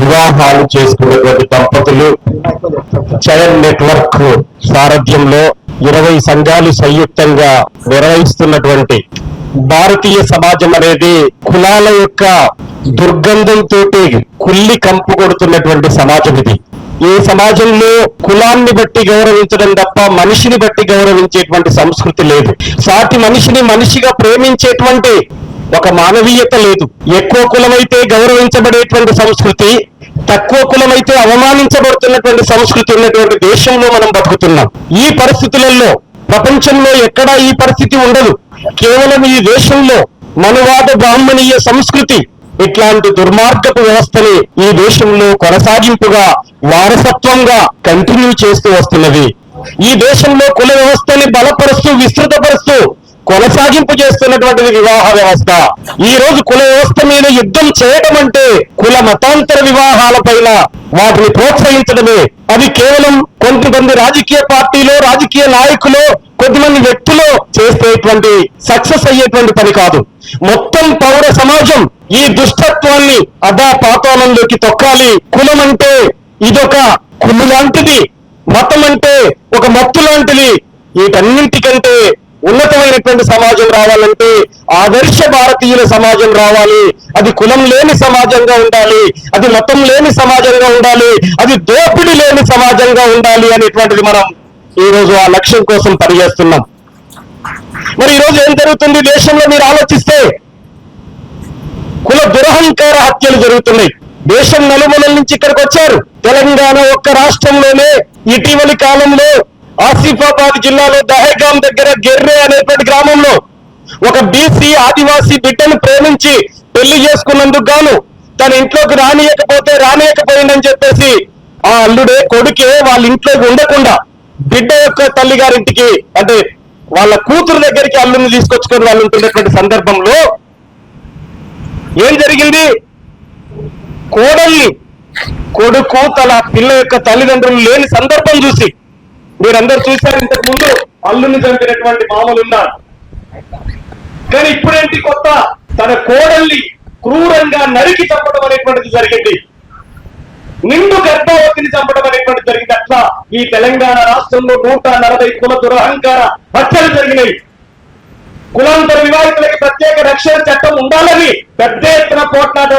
వివాహాలు చేసుకునేటువంటి దంపతులు చైల్డ్ నెట్వర్క్ సారథ్యంలో ఇరవై సంఘాలు సంయుక్తంగా నిర్వహిస్తున్నటువంటి భారతీయ సమాజం అనేది కులాల యొక్క దుర్గంధంతో కుల్లి కంపు కొడుతున్నటువంటి సమాజం ఇది. ఈ సమాజంలో కులాన్ని బట్టి గౌరవించడం తప్ప మనిషిని బట్టి గౌరవించేటువంటి సంస్కృతి లేదు. సాటి మనిషిని మనిషిగా ప్రేమించేటువంటి ఒక మానవీయత లేదు. ఎక్కువ కులమైతే గౌరవించబడేటువంటి సంస్కృతి తక్కువ కులమైతే అవమానించబడుతున్నటువంటి సంస్కృతి ఉన్నటువంటి దేశంలో మనం బతుకుతున్నాం. ఈ పరిస్థితులలో ప్రపంచంలో ఎక్కడా ఈ పరిస్థితి ఉండదు. కేవలం ఈ దేశంలో మనువాద బ్రాహ్మణీయ సంస్కృతి ఇట్లాంటి దుర్మార్గపు వ్యవస్థని ఈ దేశంలో కొనసాగింపుగా వారసత్వంగా కంటిన్యూ చేస్తూ వస్తున్నది ఈ దేశంలో కుల వ్యవస్థని బలపరుస్తూ విస్తృతపరుస్తూ కొనసాగింపు చేస్తున్నటువంటిది వివాహ వ్యవస్థ. ఈ రోజు కుల వ్యవస్థ మీద యుద్ధం చేయడం అంటే కుల మతాంతర వివాహాల పైన వాటిని ప్రోత్సహించడమే. అది కేవలం కొంతమంది రాజకీయ పార్టీలో రాజకీయ నాయకులు కొద్దిమంది వ్యక్తులు చేసేటువంటి సక్సెస్ అయ్యేటువంటి పని కాదు. మొత్తం పౌర సమాజం ఈ దుష్టత్వాన్ని అదా పాతాళంలోకి తొక్కాలి. కులం అంటే ఇదొక కుళ్ళు లాంటిది. మతం అంటే ఒక మత్తు లాంటిది. వీటన్నింటికంటే ఉన్నతమైనటువంటి సమాజం రావాలంటే ఆదర్శ భారతీయుల సమాజం రావాలి. అది కులం లేని సమాజంగా ఉండాలి. అది మతం లేని సమాజంగా ఉండాలి. అది దోపిడి లేని సమాజంగా ఉండాలి అనేటువంటిది మనం ఈరోజు ఆ లక్ష్యం కోసం పనిచేస్తున్నాం. మరి ఈరోజు ఏం జరుగుతుంది? దేశంలో మీరు ఆలోచిస్తే కుల దురహంకార హత్యలు జరుగుతున్నాయి. దేశం నలుమూలల నుంచి ఇక్కడికి వచ్చారు. తెలంగాణ ఒక్క రాష్ట్రంలోనే ఇటీవలి కాలంలో ఆసిఫాబాద్ జిల్లాలో దహేగాం దగ్గర గెర్రే అనేటువంటి గ్రామంలో ఒక బీసీ ఆదివాసీ బిడ్డను ప్రేమించి పెళ్ళి చేసుకున్నందుకు గాను తన ఇంట్లోకి రానియకపోతే రానియకపోయిందని చెప్పేసి ఆ అల్లుడే కొడుకే వాళ్ళ ఇంట్లోకి ఉండకుండా బిడ్డ యొక్క తల్లి గారింటికి అంటే వాళ్ళ కూతురు దగ్గరికి అల్లుని తీసుకొచ్చుకొని వాళ్ళు ఉంటున్నటువంటి సందర్భంలో ఏం జరిగింది? కోడల్ని కొడుకు తన పిల్ల యొక్క తల్లిదండ్రులు లేని సందర్భం చూసి మీరందరూ చూశారు ఇంతకు ముందు అల్లుని చంపినటువంటి మామలు ఉన్నారు కానీ ఇప్పుడేంటి కొత్త? తన కోడల్ని క్రూరంగా నరికి చంపడం అనేటువంటిది జరిగింది. నిండు గర్భవతిని చంపడం అనేటువంటి జరిగింది. అట్లా ఈ తెలంగాణ రాష్ట్రంలో నూట నలభై కుల దురహంకార హత్యలు జరిగినాయి. కులాంతర వివాహితులకి ప్రత్యేక రక్షణ చట్టం ఉండాలని పెద్ద ఎత్తున పోట్లాట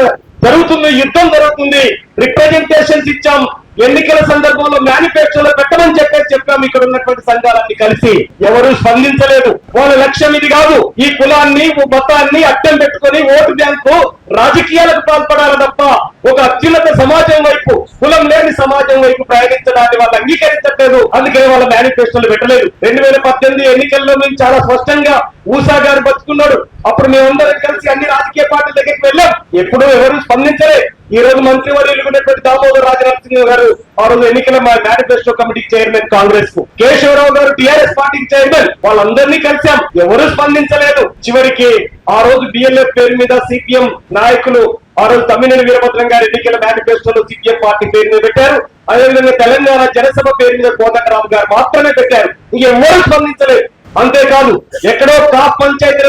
జరుగుతుంది యుద్ధం జరుగుతుంది. రిప్రజెంటేషన్స్ ఇచ్చాం. ఎన్నికల సందర్భంలో మేనిఫెస్టోలో పెట్టమని చెప్పేసి చెప్పాం. ఇక్కడ ఉన్నటువంటి సంఘాలన్నీ కలిసి ఎవరు స్పందించలేదు. వాళ్ళ లక్ష్యం ఇది కాదు. ఈ కులాన్ని ఓ మతాన్ని అడ్డం పెట్టుకొని ఓటు బ్యాంకు రాజకీయాలకు పాల్పడాలి తప్ప ఒక అత్యున్నత సమాజం వైపు కులం లేని సమాజం వైపు ప్రయాణించడాన్ని వాళ్ళు అంగీకరించట్లేదు. అందుకే వాళ్ళ మేనిఫెస్టోలు పెట్టలేదు. రెండు వేల పద్దెనిమిది ఎన్నికల్లో మేము చాలా స్పష్టంగా ఊసా గారు బతుకున్నాడు. అప్పుడు మేమందరం కలిసి అన్ని రాజకీయ పార్టీల దగ్గరికి వెళ్ళాం. ఎప్పుడూ ఎవరు స్పందించలేదు ఈ రోజు మంత్రివర్యులు ఉన్నటువంటి దామోదర్ రాజనరసింహ గారు ఆ రోజు ఎన్నికల మేనిఫెస్టో కమిటీ చైర్మన్ కాంగ్రెస్కు కేశవరావు గారు టిఆర్ఎస్ పార్టీకి చైర్మన్. వాళ్ళందరినీ కలిసాం. ఎవరు స్పందించలేదు. చివరికి ఆ రోజు డిఎల్ఎఫ్ పేరు మీద సిపిఎం నాయకులు ఆ రోజు తమ్మినేని వీరభద్రం గారు ఎన్నికల మేనిఫెస్టోలో సిపిఎం పార్టీ పేరు మీద పెట్టారు. అదేవిధంగా తెలంగాణ జనసభ పేరు మీద కోదండరావు గారు మాత్రమే పెట్టారు. ఇంకెవరు స్పందించలేదు. అంతేకాదు ఎక్కడో కాప్ పంచాయతీ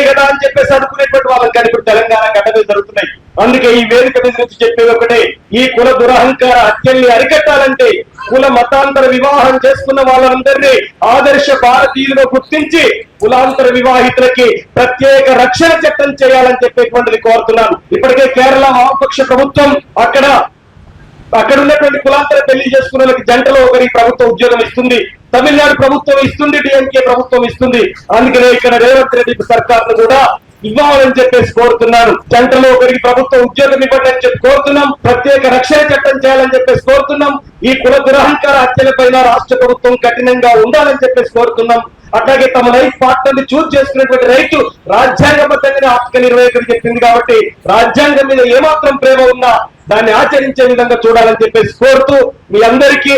లాగా కదా అని చెప్పేసి అనుకునేటువంటి వాళ్ళకి కానీ ఇప్పుడు తెలంగాణ గడ్డ జరుగుతున్నాయి. అందుకే ఈ వేదిక మీద నుంచి చెప్పేది ఒకటే ఈ కుల దురహంకార హత్యల్ని అరికట్టాలంటే కుల మతాంతర వివాహం చేసుకున్న వాళ్ళందరినీ ఆదర్శ భారతీయులుగా గుర్తించి కులాంతర వివాహితులకి ప్రత్యేక రక్షణ చట్టం చేయాలని చెప్పేటువంటిది కోరుతున్నాను. ఇప్పటికే కేరళ వామపక్ష ప్రభుత్వం అక్కడ అక్కడ ఉన్నటువంటి కులాంతర పెళ్ళి చేసుకున్న వాళ్ళకి జంటలో ఒకరికి ప్రభుత్వం ఉద్యోగం ఇస్తుంది తమిళనాడు ప్రభుత్వం ఇస్తుంది డిఎంకే ప్రభుత్వం ఇస్తుంది. అందుకనే ఇక్కడ రేవంత్ రెడ్డి సర్కార్ కూడా ఇవ్వాలని చెప్పేసి కోరుతున్నాను. జంటలో ఒకరికి ప్రభుత్వం ఉద్యోగం ఇవ్వండి అని చెప్పి కోరుతున్నాం. ప్రత్యేక రక్షణ చట్టం చేయాలని చెప్పేసి కోరుతున్నాం. ఈ కుల దురహంకార హత్యలపైన రాష్ట్ర ప్రభుత్వం కఠినంగా ఉండాలని చెప్పేసి కోరుతున్నాం. అట్లాగే తమ లైఫ్ పార్ట్నర్ని చూస్ చేసుకునేటువంటి రైతు రాజ్యాంగబద్ధంగా ఆర్టికల్ ఇరవై ఒకటి చెప్పింది కాబట్టి రాజ్యాంగం మీద ఏమాత్రం ప్రేమ ఉన్నా దాన్ని ఆచరించే విధంగా చూడాలని చెప్పేసి కోరుతూ మీ అందరికీ